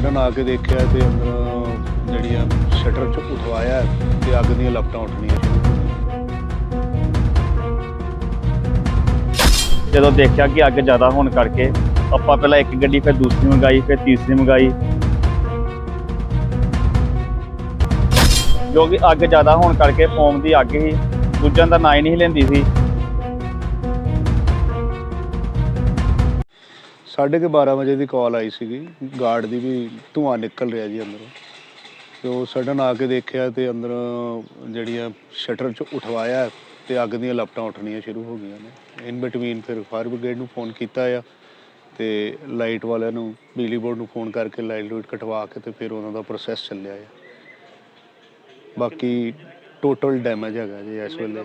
Sudden ਆ ਕੇ ਦੇਖਿਆ ਤੇ ਅੰਦਰ ਜਿਹੜੀਆਂ ਸ਼ਟਰ ਚ ਉਠਵਾਇਆ ਤੇ ਅੱਗ ਦੀਆਂ ਲਪਟਾਂ ਉੱਠਣੀਆਂ। ਜਦੋਂ ਦੇਖਿਆ ਕਿ ਅੱਗ ਜ਼ਿਆਦਾ ਹੋਣ ਕਰਕੇ ਆਪਾਂ ਪਹਿਲਾਂ ਇੱਕ ਗੱਡੀ, ਫਿਰ ਦੂਸਰੀ ਮੰਗਾਈ, ਫਿਰ ਤੀਸਰੀ ਮੰਗਾਈ। ਜੋ ਕਿ ਅੱਗ ਜ਼ਿਆਦਾ ਹੋਣ ਕਰਕੇ ਫੋਮ ਦੀ ਅੱਗ ਹੀ ਬੁੱਝਣ ਦਾ ਨਾਂ ਹੀ ਨਹੀਂ ਲੈਂਦੀ ਸੀ। ਸਾਢੇ ਕੁ 12 ਵਜੇ ਦੀ ਕਾਲ ਆਈ ਸੀਗੀ। ਗਾਰਡ ਦੀ ਵੀ ਧੂੰਆਂ ਨਿਕਲ ਰਿਹਾ ਜੀ ਅੰਦਰੋਂ। ਤੇ ਉਹ ਸਡਨ ਆ ਕੇ ਦੇਖਿਆ ਤੇ ਅੰਦਰ ਜਿਹੜੀਆਂ ਸ਼ਟਰ ਚ ਉਠਵਾਇਆ ਤੇ ਅੱਗ ਦੀਆਂ ਲਪਟਾਂ ਉੱਠਣੀਆਂ ਸ਼ੁਰੂ ਹੋ ਗਈਆਂ ਨੇ। ਇਨ ਬਿਟਵੀਨ ਫਿਰ ਫਾਇਰ ਬ੍ਰਿਗੇਡ ਨੂੰ ਫੋਨ ਕੀਤਾ ਆ ਤੇ ਲਾਈਟ ਵਾਲਿਆਂ ਨੂੰ, ਬਿਜਲੀ ਬੋਰਡ ਨੂੰ ਫੋਨ ਕਰਕੇ ਲਾਈਟ ਲੂਟ ਕਟਵਾ ਕੇ ਤੇ ਫਿਰ ਉਹਨਾਂ ਦਾ ਪ੍ਰੋਸੈਸ ਚੱਲਿਆ ਆ। ਬਾਕੀ ਟੋਟਲ ਡੈਮੇਜ ਹੈਗਾ ਜੀ ਇਸ ਵੇਲੇ।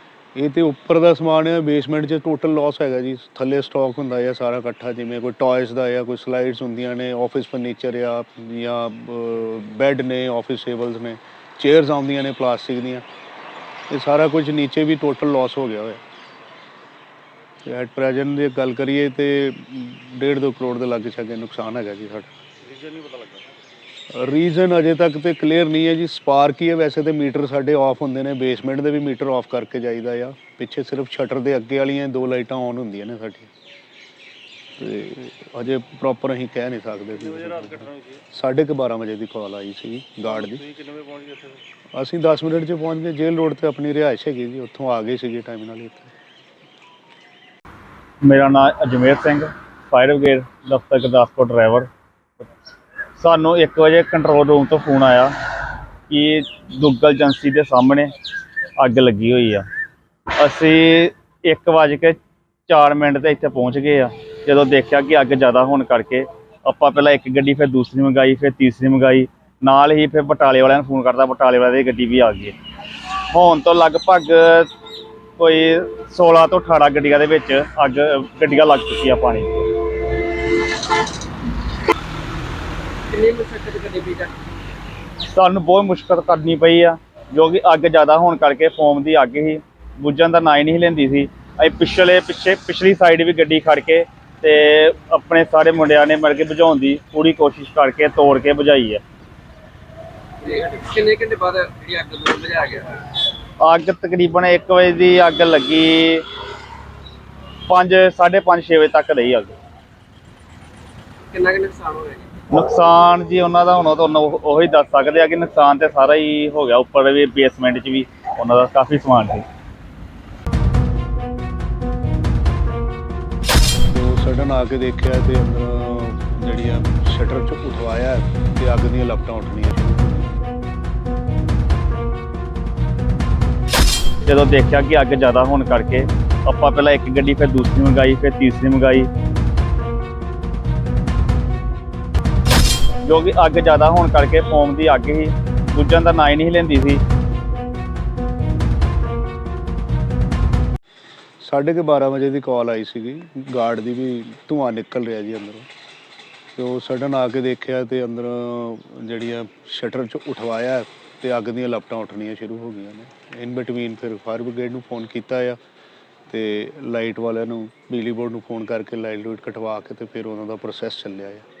ਇਹ ਤੇ ਉੱਪਰ ਦਾ ਸਮਾਨ ਹੈ ਬੇਸਮੈਂਟ 'ਚ ਟੋਟਲ ਲਾਸ ਹੈਗਾ ਜੀ। ਥੱਲੇ ਸਟਾਕ ਹੁੰਦਾ ਹੈ ਸਾਰਾ ਇਕੱਠਾ, ਜਿਵੇਂ ਕੋਈ ਟੌਇਸ ਦਾ ਜਾਂ ਕੋਈ ਸਲਾਈਡਸ ਹੁੰਦੀਆਂ ਨੇ ਆਫਿਸ ਫਰਨੀਚਰ ਆ, ਜਾਂ ਬੈੱਡ ਨੇ ਆਫਿਸ ਟੇਬਲਸ ਨੇ ਚੇਅਰਸ ਆਉਂਦੀਆਂ ਨੇ ਪਲਾਸਟਿਕ ਦੀਆਂ। ਇਹ ਸਾਰਾ ਕੁਝ ਨੀਚੇ ਵੀ ਟੋਟਲ ਲਾਸ ਹੋ ਗਿਆ ਹੋਇਆ। ਤੇ ਐਟ ਪ੍ਰੈਜ਼ੈਂਟ ਜੇ ਗੱਲ ਕਰੀਏ ਤੇ 1.5 ਕਰੋੜ ਦੇ ਲਾਗੇ ਛੱਗੇ ਨੁਕਸਾਨ ਹੈਗਾ ਜੀ ਸਾਡਾ। ਰੀਜਨ ਨਹੀਂ ਪਤਾ ਲੱਗਾ। ਰੀਜ਼ਨ ਅਜੇ ਤੱਕ ਤੇ ਕਲੀਅਰ ਨਹੀਂ ਹੈ ਜੀ। ਸਪਾਰਕ ਹੀ ਹੈ ਵੈਸੇ ਤੇ ਮੀਟਰ ਸਾਡੇ ਆਫ ਹੁੰਦੇ ਨੇ। ਬੇਸਮੈਂਟ ਦੇ ਵੀ ਮੀਟਰ ਆਫ ਕਰਕੇ ਜਾਈਦਾ ਆ। ਪਿੱਛੇ ਸਿਰਫ ਸ਼ਟਰ ਦੇ ਅੱਗੇ ਵਾਲੀਆਂ ਦੋ ਲਾਈਟਾਂ ਆਨ ਹੁੰਦੀਆਂ ਨੇ ਸਾਡੀਆਂ। ਤੇ ਅਜੇ ਪ੍ਰੋਪਰ ਅਸੀਂ ਕਹਿ ਨਹੀਂ ਸਕਦੇ। ਕਿੰਨੇ ਵਜੇ ਰਾਤ ਸੀ? ਸਾਢੇ ਕੁ 12 ਵਜੇ ਦੀ ਕਾਲ ਆਈ ਸੀ ਗਾਰਡ ਦੀ। ਤੁਸੀਂ ਕਿੰਨੇ ਵਜੇ ਪਹੁੰਚ ਗਏ ਇੱਥੇ ਅਸੀਂ 10 ਮਿੰਟ 'ਚ ਪਹੁੰਚ ਗਏ। ਜੇਲ੍ਹ ਰੋਡ ਤੇ ਆਪਣੀ ਰਿਹਾਇਸ਼ ਹੈਗੀ ਜੀ। ਉੱਥੋਂ ਆ ਗਏ ਸੀਗੇ ਟਾਈਮ ਨਾਲ ਹੀ ਇੱਥੇ। ਮੇਰਾ ਨਾਮ ਅਜਮੇਰ ਸਿੰਘ ਫਾਇਰ ਬ੍ਰਿਗੇਡ ਦਫ਼ਤਰ ਗੁਰਦਾਸਪੁਰ ਡਰਾਈਵਰ ਸਾਨੂੰ 1 ਵਜੇ ਕੰਟਰੋਲ ਰੂਮ ਤੋਂ ਫੋਨ ਆਇਆ ਕਿ ਦੁੱਗਲ ਏਜੰਸੀ ਦੇ ਸਾਹਮਣੇ ਅੱਗ ਲੱਗੀ ਹੋਈ ਆ। ਅਸੀਂ 1 ਵਜੇ ਕੇ 4 ਮਿੰਟ ਤੇ ਇੱਥੇ ਪਹੁੰਚ ਗਏ ਆ। ਜਦੋਂ ਦੇਖਿਆ ਕਿ ਅੱਗ ਜ਼ਿਆਦਾ ਹੋਣ ਕਰਕੇ ਆਪਾਂ ਪਹਿਲਾਂ ਇੱਕ ਗੱਡੀ, ਫਿਰ ਦੂਸਰੀ ਮੰਗਾਈ, ਫਿਰ ਤੀਸਰੀ ਮੰਗਾਈ। ਨਾਲ ਹੀ ਫਿਰ ਬਟਾਲੇ ਵਾਲਿਆਂ ਨੂੰ ਫੋਨ ਕਰਤਾ, ਬਟਾਲੇ ਵਾਲਿਆਂ ਦੀ ਗੱਡੀ ਵੀ ਆ ਗਈ। ਹੈ। ਹੋਣ ਤੋਂ ਲਗਭਗ ਕੋਈ 16 ਤੋਂ 18 ਗੱਡੀਆਂ ਦੇ ਵਿੱਚ ਅੱਗ, ਗੱਡੀਆਂ ਲੱਗ ਚੁੱਕੀਆਂ ਪਾਣੀ। ਕਿੰਨੀ ਮੁਸ਼ਕਲ ਸਾਨੂੰ ਬਹੁਤ ਮੁਸ਼ਕਲ ਕਰਨੀ ਪਈ ਆ ਜੋ ਕਿ ਅੱਗ ਜ਼ਿਆਦਾ ਹੋਣ ਕਰਕੇ ਫੋਮ ਦੀ ਅੱਗ ਹੀ ਬੁੱਝਣ ਦਾ ਨਾਂ ਹੀ ਨਹੀਂ ਲੈਂਦੀ ਸੀ। ਅਸੀਂ ਪਿਛਲੇ ਪਿੱਛੇ ਪਿਛਲੀ ਸਾਈਡ ਵੀ ਗੱਡੀ ਖੜ ਕੇ ਤੇ ਆਪਣੇ ਸਾਰੇ ਮੁੰਡਿਆਂ ਨੇ ਮਿਲ ਕੇ ਬੁਝਾਉਣ ਦੀ ਪੂਰੀ ਕੋਸ਼ਿਸ਼ ਕਰਕੇ ਤੋੜ ਕੇ ਬੁਝਾਈ ਹੈ ਕਿੰਨੇ ਘੰਟੇ ਬਾਅਦ ਜਿਹੜੀ ਅੱਗ ਨੂੰ ਬੁਝਾ ਗਿਆ? ਅੱਗ ਤਕਰੀਬਨ 1 ਵਜੇ ਦੀ ਅੱਗ ਲੱਗੀ 5 5:30 6 ਵਜੇ ਤੱਕ ਰਹੀ ਅੱਗ। ਕਿੰਨਾ ਕੁ ਨੁਕਸਾਨ ਹੋ ਗਿਆ ਜੀ? ਨੁਕਸਾਨ ਜੀ ਉਹਨਾਂ ਦਾ ਹੁਣ ਤੁਹਾਨੂੰ ਉਹ- ਦੱਸ ਸਕਦੇ ਆ ਕਿ ਨੁਕਸਾਨ ਤੇ ਸਾਰਾ ਹੀ ਹੋ ਗਿਆ ਉੱਪਰ ਵੀ ਬੇਸਮੈਂਟ 'ਚ ਵੀ ਉਹਨਾਂ ਦਾ ਕਾਫੀ ਸਮਾਨ ਸੀ। ਸਡਨ ਆ ਕੇ ਦੇਖਿਆ ਤੇ ਅੰਦਰ ਜਿਹੜੀਆਂ ਸ਼ਟਰ ਚ ਉਠਵਾਇਆ ਤੇ ਅੱਗ ਦੀਆਂ ਲਪਟਾਂ ਉੱਠਣੀਆਂ ਜਦੋਂ ਦੇਖਿਆ ਕਿ ਅੱਗ ਜ਼ਿਆਦਾ ਹੋਣ ਕਰਕੇ ਆਪਾਂ ਪਹਿਲਾਂ ਇੱਕ ਗੱਡੀ ਫਿਰ ਦੂਸਰੀ ਮੰਗਾਈ ਫਿਰ ਤੀਸਰੀ ਮੰਗਾਈ ਜੋ ਕਿ ਅੱਗ ਜ਼ਿਆਦਾ ਹੋਣ ਕਰਕੇ ਫੋਮ ਦੀ ਅੱਗ ਹੀ ਬੁੱਝਣ ਦਾ ਨਾਂ ਹੀ ਨਹੀਂ ਲੈਂਦੀ ਸੀ। ਸਾਢੇ ਕੁ 12 ਵਜੇ ਦੀ ਕਾਲ ਆਈ ਸੀਗੀ। ਗਾਰਡ ਦੀ ਵੀ ਧੂਆਂ ਨਿਕਲ ਰਿਹਾ ਜੀ ਅੰਦਰੋਂ। ਤੇ ਉਹ ਸਡਨ ਆ ਕੇ ਦੇਖਿਆ ਤੇ ਅੰਦਰ ਜਿਹੜੀਆਂ ਸ਼ਟਰ ਚ ਉਠਵਾਇਆ ਤੇ ਅੱਗ ਦੀਆਂ ਲਪਟਾਂ ਉੱਠਣੀਆਂ ਸ਼ੁਰੂ ਹੋ ਗਈਆਂ ਨੇ। ਇਨ ਬਿਟਵੀਨ ਫਿਰ ਫਾਇਰ ਬ੍ਰਿਗੇਡ ਨੂੰ ਫੋਨ ਕੀਤਾ ਆ ਤੇ ਲਾਈਟ ਵਾਲਿਆਂ ਨੂੰ, ਬਿਜਲੀ ਬੋਰਡ ਨੂੰ ਫੋਨ ਕਰਕੇ ਲਾਈਟ ਲੂਟ ਕਟਵਾ ਕੇ ਤੇ ਫਿਰ ਉਹਨਾਂ ਦਾ ਪ੍ਰੋਸੈਸ ਚੱਲਿਆ ਆ।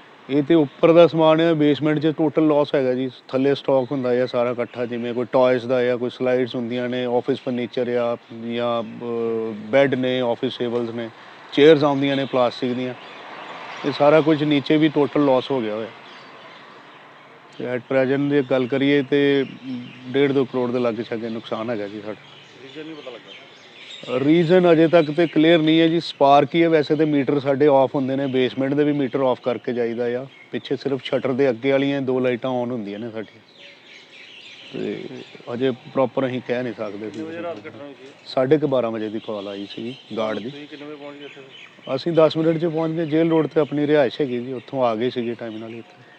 ਇਹ ਤੇ ਉੱਪਰ ਦਾ ਸਮਾਨ ਹੈ ਬੇਸਮੈਂਟ 'ਚ ਟੋਟਲ ਲਾਸ ਹੈਗਾ ਜੀ। ਥੱਲੇ ਸਟਾਕ ਹੁੰਦਾ ਹੈ ਸਾਰਾ ਇਕੱਠਾ, ਜਿਵੇਂ ਕੋਈ ਟੌਇਸ ਦਾ ਜਾਂ ਕੋਈ ਸਲਾਈਡਸ ਹੁੰਦੀਆਂ ਨੇ ਆਫਿਸ ਫਰਨੀਚਰ ਆ, ਜਾਂ ਬੈੱਡ ਨੇ ਆਫਿਸ ਟੇਬਲਸ ਨੇ ਚੇਅਰਸ ਆਉਂਦੀਆਂ ਨੇ ਪਲਾਸਟਿਕ ਦੀਆਂ। ਇਹ ਸਾਰਾ ਕੁਝ ਨੀਚੇ ਵੀ ਟੋਟਲ ਲਾਸ ਹੋ ਗਿਆ ਹੋਇਆ। ਤੇ ਐਟ ਪ੍ਰੈਜ਼ੈਂਟ ਜੇ ਗੱਲ ਕਰੀਏ ਤੇ 1.5 ਕਰੋੜ ਦੇ ਲਾਗੇ ਛਾਗੇ ਨੁਕਸਾਨ ਹੈਗਾ ਜੀ ਸਾਡਾ। ਰੀਜਨ ਨਹੀਂ ਪਤਾ ਲੱਗਾ। ਰੀਜ਼ਨ ਅਜੇ ਤੱਕ ਤੇ ਕਲੀਅਰ ਨਹੀਂ ਹੈ ਜੀ। ਸਪਾਰਕ ਹੀ ਹੈ ਵੈਸੇ ਤੇ ਮੀਟਰ ਸਾਡੇ ਆਫ ਹੁੰਦੇ ਨੇ। ਬੇਸਮੈਂਟ ਦੇ ਵੀ ਮੀਟਰ ਆਫ ਕਰਕੇ ਜਾਈਦਾ ਆ। ਪਿੱਛੇ ਸਿਰਫ ਸ਼ਟਰ ਦੇ ਅੱਗੇ ਵਾਲੀਆਂ ਦੋ ਲਾਈਟਾਂ ਆਨ ਹੁੰਦੀਆਂ ਨੇ ਸਾਡੀਆਂ। ਤੇ ਅਜੇ ਪ੍ਰੋਪਰ ਅਸੀਂ ਕਹਿ ਨਹੀਂ ਸਕਦੇ ਸੀ? ਸਾਢੇ ਕੁ 12 ਵਜੇ ਦੀ ਕਾਲ ਆਈ ਸੀ ਗਾਰਡ ਦੀ। ਅਸੀਂ 10 ਮਿੰਟ 'ਚ ਪਹੁੰਚ ਗਏ। ਜੇਲ੍ਹ ਰੋਡ ਤੇ ਆਪਣੀ ਰਿਹਾਇਸ਼ ਹੈਗੀ ਜੀ। ਉੱਥੋਂ ਆ ਗਏ ਸੀਗੇ ਟਾਈਮ ਨਾਲ ਹੀ ਇੱਥੇ।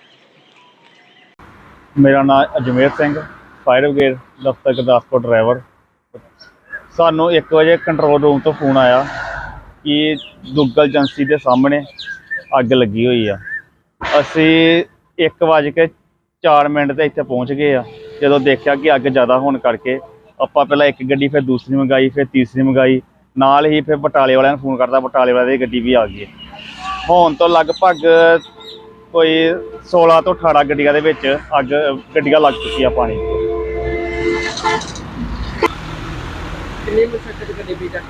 ਮੇਰਾ ਨਾਮ ਅਜਮੇਰ ਸਿੰਘ ਫਾਇਰ ਬ੍ਰਿਗੇਡ ਦਫ਼ਤਰ ਗੁਰਦਾਸਪੁਰ ਡਰਾਈਵਰ ਸਾਨੂੰ 1 ਵਜੇ ਕੰਟਰੋਲ ਰੂਮ ਤੋਂ ਫੋਨ ਆਇਆ ਕਿ ਦੁੱਗਲ ਏਜੰਸੀ ਦੇ ਸਾਹਮਣੇ ਅੱਗ ਲੱਗੀ ਹੋਈ ਆ। ਅਸੀਂ 1 ਵਜੇ ਕੇ 4 ਮਿੰਟ ਤੇ ਇੱਥੇ ਪਹੁੰਚ ਗਏ ਆ। ਜਦੋਂ ਦੇਖਿਆ ਕਿ ਅੱਗ ਜ਼ਿਆਦਾ ਹੋਣ ਕਰਕੇ ਆਪਾਂ ਪਹਿਲਾਂ ਇੱਕ ਗੱਡੀ, ਫਿਰ ਦੂਸਰੀ ਮੰਗਾਈ, ਫਿਰ ਤੀਸਰੀ ਮੰਗਾਈ। ਨਾਲ ਹੀ ਫਿਰ ਬਟਾਲੇ ਵਾਲਿਆਂ ਨੂੰ ਫੋਨ ਕਰਤਾ, ਬਟਾਲੇ ਵਾਲਿਆਂ ਦੀ ਗੱਡੀ ਵੀ ਆ ਗਈ। ਹੋਣ ਤੋਂ ਲਗਭਗ ਕੋਈ 16 ਤੋਂ 18 ਗੱਡੀਆਂ ਦੇ ਵਿੱਚ ਅੱਗ, ਗੱਡੀਆਂ ਲੱਗ ਚੁੱਕੀਆਂ ਪਾਣੀ। ਕਿੰਨੀ ਮੁਸ਼ਕਲ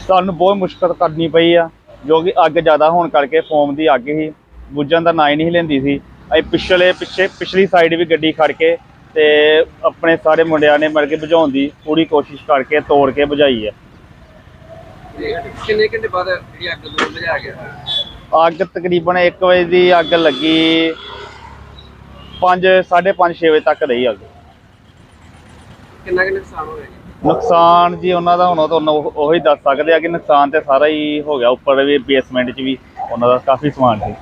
ਸਾਨੂੰ ਬਹੁਤ ਮੁਸ਼ਕਲ ਕਰਨੀ ਪਈ ਆ ਜੋ ਕਿ ਅੱਗ ਜ਼ਿਆਦਾ ਹੋਣ ਕਰਕੇ ਫੋਮ ਦੀ ਅੱਗ ਹੀ ਬੁੱਝਣ ਦਾ ਨਾਂ ਹੀ ਨਹੀਂ ਲੈਂਦੀ ਸੀ। ਅਸੀਂ ਪਿਛਲੇ ਪਿੱਛੇ ਪਿਛਲੀ ਸਾਈਡ ਵੀ ਗੱਡੀ ਖੜ ਕੇ ਤੇ ਆਪਣੇ ਸਾਰੇ ਮੁੰਡਿਆਂ ਨੇ ਮਰ ਕੇ ਬੁਝਾਉਣ ਦੀ ਪੂਰੀ ਕੋਸ਼ਿਸ਼ ਕਰਕੇ ਤੋੜ ਕੇ ਬੁਝਾਈ ਹੈ ਤੇ ਕਿੰਨੇ ਘੰਟੇ ਬਾਅਦ ਜਿਹੜੀ ਅੱਗ ਨੂੰ ਬੁਝਾ ਗਿਆ? ਅੱਗ ਤਕਰੀਬਨ 1 ਵਜੇ ਦੀ ਅੱਗ ਲੱਗੀ 5 5:30 6 ਵਜੇ ਤੱਕ ਰਹੀ ਅੱਗ। ਕਿੰਨਾ ਕੁ ਨੁਕਸਾਨ ਹੋਇਆ ਨੁਕਸਾਨ ਜੀ ਉਹਨਾਂ ਦਾ ਹੁਣ ਤੁਹਾਨੂੰ ਉਹੀ ਦੱਸ ਸਕਦੇ ਆ ਕਿ ਨੁਕਸਾਨ ਤੇ ਸਾਰਾ ਹੀ ਹੋ ਗਿਆ। ਉੱਪਰ ਵੀ ਬੇਸਮੈਂਟ 'ਚ ਵੀ ਉਹਨਾਂ ਦਾ ਕਾਫੀ ਸਮਾਨ ਸੀ।